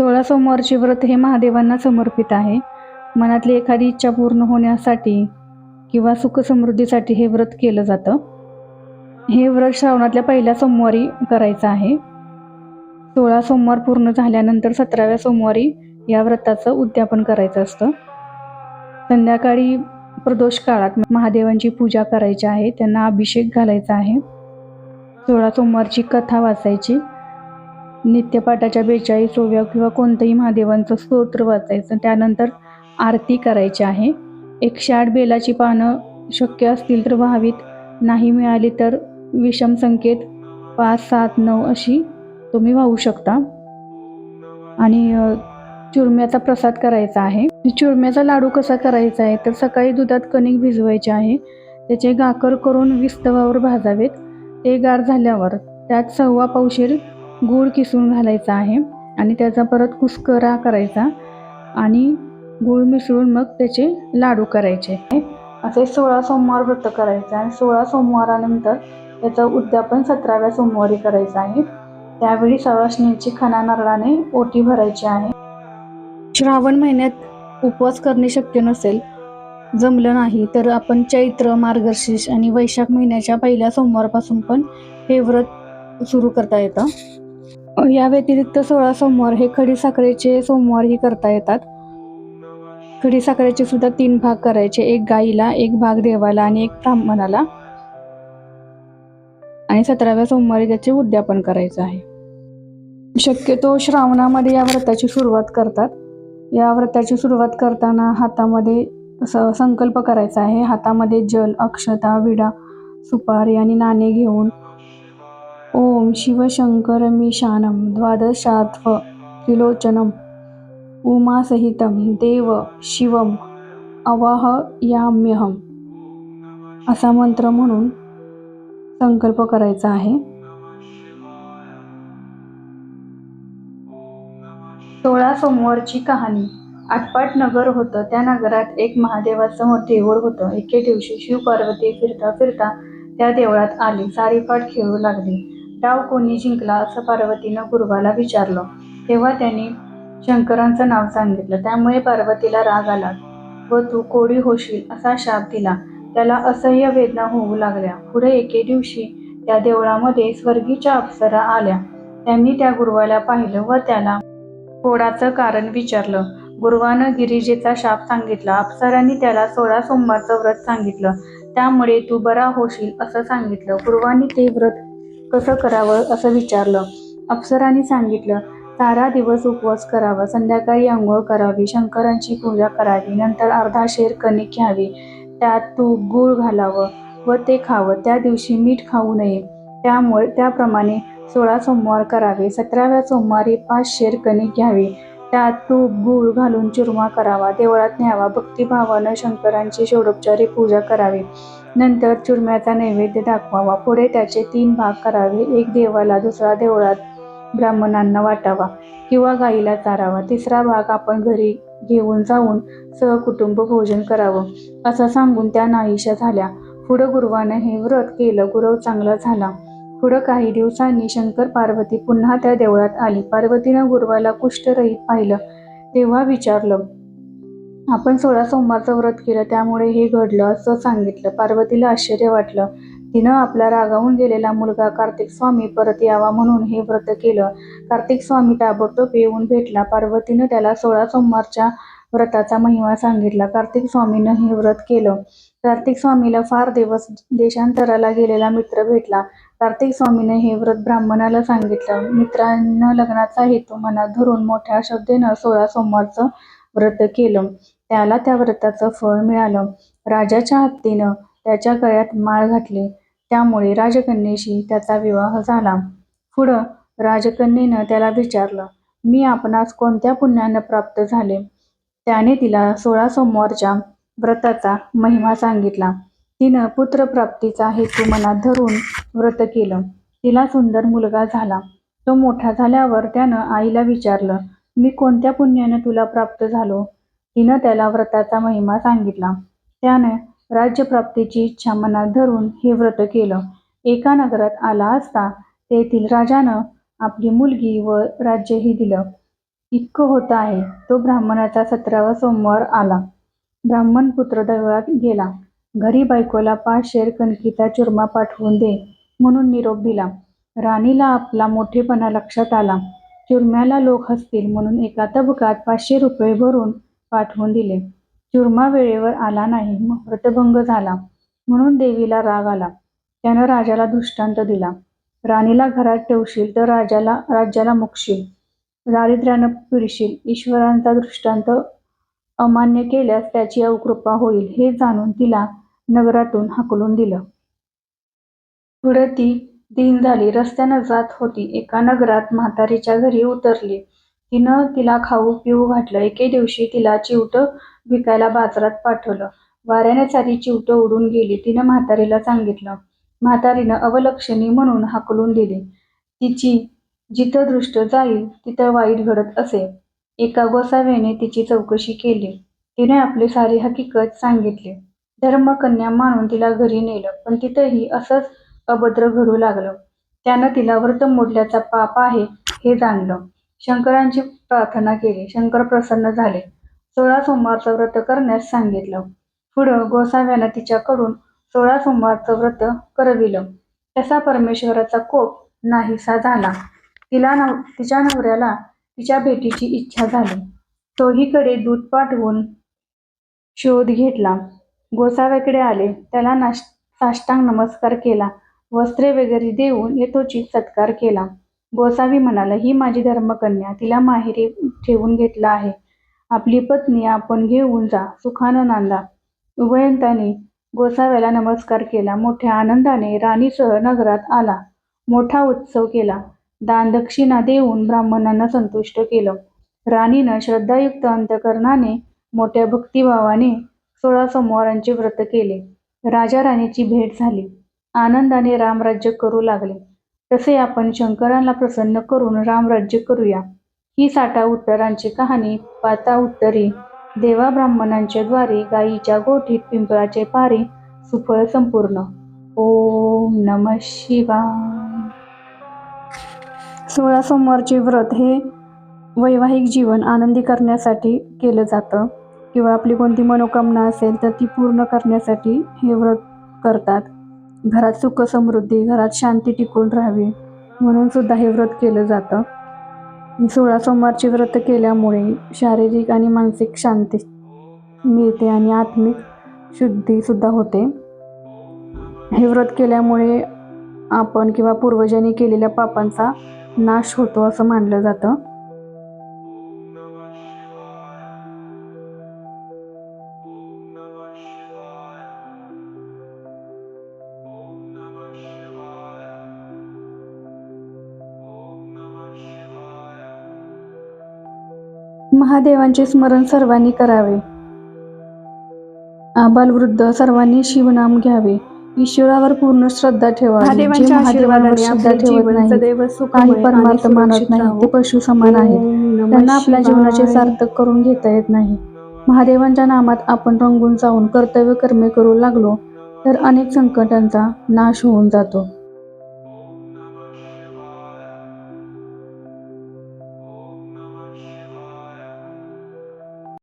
सोळा सोमवारचे व्रत हे महादेवांना समर्पित आहे. मनातली एखादी इच्छा पूर्ण होण्यासाठी किंवा सुखसमृद्धीसाठी हे व्रत केलं जातं. हे व्रत श्रावणातल्या पहिल्या सोमवारी करायचं आहे. सोळा सोमवार पूर्ण झाल्यानंतर सतराव्या सोमवारी या व्रताचं उद्यापन करायचं असतं. संध्याकाळी प्रदोष काळात महादेवांची पूजा करायची आहे. त्यांना अभिषेक घालायचा आहे. सोळा सोमवारची कथा वाचायची. नित्यपाठाच्या बेचाळीसोव्या किंवा कोणतंही महादेवांचं स्तोत्र वाचायचं त्यानंतर आरती करायची आहे. एकशे आठ बेलाची पानं शक्य असतील तर व्हावीत नाही मिळाली तर विषम संकेत पाच सात नऊ अशी तुम्ही वाहू शकता. आणि चुरम्याचा प्रसाद करायचा आहे. चुरम्याचा लाडू कसा करायचा आहे? तर सकाळी दुधात कणिक भिजवायचे आहे. त्याचे गाकर करून विस्तवावर भाजावेत. ते गार झाल्यावर त्यात सव्वा पावशेर गूळ किसून घालायचा आहे आणि त्याचा परत कुस्करा करायचा आणि गूळ मिसळून मग त्याचे लाडू करायचे. असे सोळा सोमवार व्रत करायचं आणि सोळा सोमवारानंतर त्याचं उद्यापन सतराव्या सोमवारी करायचं आहे. त्यावेळी सवासणींची खना नारळाने ओटी भरायची आहे. श्रावण महिन्यात उपवास करणे शक्य नसेल जमलं नाही तर आपण चैत्र मार्गशीर्ष आणि वैशाख महिन्याच्या पहिल्या सोमवारपासून पण हे व्रत सुरू करता येतं. या व्यतिरिक्त सोळा सोमवार हे खडी साखरेचे सोमवारही करता येतात. खडी साखरेचे सुद्धा तीन भाग करायचे. एक गाईला एक भाग देवाला आणि एक ब्राह्मणाला. आणि सतराव्या सोमवारी त्याचे उद्यापन करायचं आहे. शक्यतो श्रावणामध्ये या व्रताची सुरुवात करतात. या व्रताची सुरुवात करताना हातामध्ये असं संकल्प करायचा आहे. हातामध्ये जल अक्षता विडा सुपारी आणि नाणे घेऊन शिवशङ्करमीशानं द्वादशाध्वत्रिलोचनम् उमासहितं उमासहितम देव शिवम अवाहयाम्यहम् असा मंत्र म्हणून संकल्प करायचा आहे. सोळा सोमवारची कहाणी. आटपाट नगर होतं. त्या नगरात एक महादेवाचं देऊळ होतं. एके दिवशी शिव पार्वती फिरता फिरता त्या देवळात आली. सारीपाट खेळू लागली. डाव कोणी जिंकला असं पार्वतीनं गुरुवाला विचारलं. तेव्हा त्यांनी शंकरांचं नाव सांगितलं. त्यामुळे पार्वतीला राग आला. व तू कोडी होशील असा शाप दिला. त्याला असह्य वेदना होऊ लागल्या. पुढे एके दिवशी त्या देवळामध्ये स्वर्गीच्या अप्सरा आल्या. त्यांनी त्या गुरुवाला पाहिलं व त्याला कोडाचं कारण विचारलं. गुरुवानं गिरिजेचा शाप सांगितला. अप्सरांनी त्याला सोळा सोमवारचं व्रत सांगितलं. त्यामुळे तू बरा होशील असं सांगितलं. गुरुवानी ते व्रत कसं करावं असं विचारलं. अप्सरांनी सांगितलं सारा दिवस उपवास करावा. संध्याकाळी आंघोळ करावी. शंकरांची पूजा करावी. नंतर अर्धा शेर कणिक घ्यावी. त्यात तूप गूळ घालावं व ते खावं. त्या दिवशी मीठ खाऊ नये. त्यामुळे त्याप्रमाणे सोळा सोमवार करावे. सतराव्या सोमवारी पाच शेर कणिक घ्यावी. त्यात तूप गूळ घालून चुरमा करावा देवळात न्यावा भक्तिभावानं शंकरांची षोडोपचारी पूजा करावी. नंतर चुरम्याचा नैवेद्य दाखवावा. पुढे त्याचे तीन भाग करावे. एक देवाला दुसरा देवळात ब्राह्मणांना वाटावा किंवा गाईला चारावा. तिसरा भाग आपण घरी घेऊन जाऊन सहकुटुंब भोजन करावं. असं सांगून त्या नाहीशा झाल्या. पुढं गुरुवानं हे व्रत केलं. गुरव चांगला झाला. पुढं काही दिवसांनी शंकर पार्वती पुन्हा त्या देवळात आली. पार्वतीनं गुरुवाला कुष्ठरहित पाहिलं तेव्हा विचारलं आपण सोळा सोमवारचं व्रत केलं त्यामुळे हे घडलं असं सांगितलं. पार्वतीला आश्चर्य वाटलं. तिनं आपला रागावून गेलेला मुलगा कार्तिक स्वामी परत यावा म्हणून हे व्रत केलं. कार्तिक स्वामी ताबडतोब येऊन भेटला. पार्वतीनं त्याला सोळा सोमवारच्या व्रताचा महिमा सांगितला. कार्तिक स्वामीनं हे व्रत केलं. कार्तिक स्वामीला फार दिवस देशांतराला गेलेला मित्र भेटला. कार्तिक स्वामीने हे व्रत ब्राह्मणाला सांगितलं. मित्रांनं लग्नाचा हेतू मनात धरून मोठ्या श्रद्धेनं सोळा सोमवारचं व्रत केलं. त्याला त्या व्रताचं फळ मिळालं. राजाच्या हत्तीनं त्याच्या गळ्यात माळ घातली. त्यामुळे राजकन्येशी त्याचा विवाह झाला. पुढं राजकन्येनं त्याला विचारलं मी आपणास कोणत्या पुण्यानं प्राप्त झाले? त्याने तिला सोळा सोमवारच्या व्रताचा महिमा सांगितला. तिनं पुत्रप्राप्तीचा हेतू मनात धरून व्रत केलं. तिला सुंदर मुलगा झाला. तो मोठा झाल्यावर त्यानं आईला विचारलं मी कोणत्या पुण्यानं तुला प्राप्त झालो? तिनं त्याला व्रताचा महिमा सांगितला. त्यानं राज्यप्राप्तीची इच्छा मनात धरून हे व्रत केलं. एका नगरात आला असता तेथील राजानं आपली मुलगी व राज्यही दिलं. इतकं होत आहे तो ब्राह्मणाचा सतरावा सोमवार आला. ब्राह्मण पुत्र देवळात गेला. घरी बायकोला पाच शेर कणकीचा चुरमा पाठवून दे म्हणून निरोप दिला. राणीला आपला मोठेपणा लक्षात आला. चुरम्याला लोक हसतील म्हणून एका तबकात पाचशे रुपये भरून पाठवून दिले. चुरमा वेळेवर आला नाही मृतभंग झाला. म्हणून देवीला राग आला. त्यानं राजाला दृष्टांत दिला. राणीला घरात ठेवशील तर राजाला राज्याला मुकशील दारिद्र्यानं पिडशील. ईश्वरांचा दृष्टांत अमान्य केल्यास त्याची अवकृपा होईल हे जाणून तिला नगरातून हाकलून दिलं. पुढे ती दिन झाली. रस्त्यानं जात होती. एका नगरात म्हातारीच्या घरी उतरली. तिनं तिला खाऊ पिऊ घातलं. एके दिवशी तिला चिवटं विकायला बाजारात पाठवलं. वाऱ्याने सारी चिवटं उडून गेली. तिनं म्हातारीला सांगितलं. म्हातारीनं अवलक्षणी म्हणून हाकलून दिली. तिची जिथं दृष्ट जाईल तिथं वाईट घडत असे. एका गोसाव्याने तिची चौकशी केली. तिने आपली सारी हकीकत सांगितली. धर्मकन्या मानून तिला घरी नेलं पण तिथंही असंच अभद्र घडू लागलं. त्यानं तिला व्रत मोडल्याचा पाप आहे हे जाणलं. शंकरांची प्रार्थना केली. शंकर प्रसन्न झाले. सोळा सोमवारचं व्रत करण्यास सांगितलं. पुढं गोसाव्यानं तिच्याकडून सोळा सोमवारचं व्रत करविलं. तसा परमेश्वराचा कोप नाहीसा झाला. तिला नव तिच्या नवऱ्याला तिच्या भेटीची इच्छा झाली. तोहीकडे दूध पाठवून शोध घेतला. गोसाव्याकडे आले. त्याला नाश साष्टांग नमस्कार केला. वस्त्रे वगैरे देऊन यथोचित सत्कार केला. गोसावी म्हणाला ही माझी धर्मकन्या. तिला माहेरी ठेवून घेतला आहे. आपली पत्नी आपण घेऊन जा. सुखानं नांदा उभयंताने गोसाव्याला नमस्कार केला. मोठ्या आनंदाने राणीसह नगरात आला. मोठा उत्सव केला. दानदक्षिणा देऊन ब्राह्मणांना संतुष्ट केलं. राणीनं श्रद्धायुक्त अंतकरणाने मोठ्या भक्तिभावाने सोळा सोमवारांचे व्रत केले. राजा राणीची भेट झाली. आनंदाने रामराज्य करू लागले. तसे आपण शंकरांना प्रसन्न करून रामराज्य करूया. ही साठा उत्तरांची कहाणी पाता उत्तरी. देवा ब्राह्मणांच्या द्वारे गायीच्या गोठीत पिंपळाचे पारी सुफळ संपूर्ण. ओम नम शिवाय. सोळा सोमवारचे व्रत हे वैवाहिक जीवन आनंदी करण्यासाठी केलं जातं. किंवा आपली कोणती मनोकामना असेल तर ती पूर्ण करण्यासाठी हे व्रत करतात. घरात सुख समृद्धी घरात शांती टिकून राहावी म्हणून सुद्धा हे व्रत केलं जातं. सोळा सोमवारचे व्रत केल्यामुळे शारीरिक आणि मानसिक शांती मिळते आणि आत्मिक शुद्धीसुद्धा होते. हे व्रत केल्यामुळे आपण किंवा पूर्वजांनी केलेल्या पापांचा नाश होतो असं मानलं जातं. महादेवांचे स्मरण सर्वांनी करावे. आबालवृद्ध सर्वांनी शिवनाम घ्यावे. ईश्वरावर पूर्ण श्रद्धा ठेवावी जे महादेवांच्या आशीर्वादाने आपले जीवन काही परमार्थ मानत नाही. ते पशु समान आहेत त्यांना आपल्या जीवनाचे. सार्थक करून घेता येत नाही महादेवांच्या नामात आपण रंगून जाऊन कर्तव्य कर्मे करू लागलो तर अनेक संकटांचा नाश होऊन जातो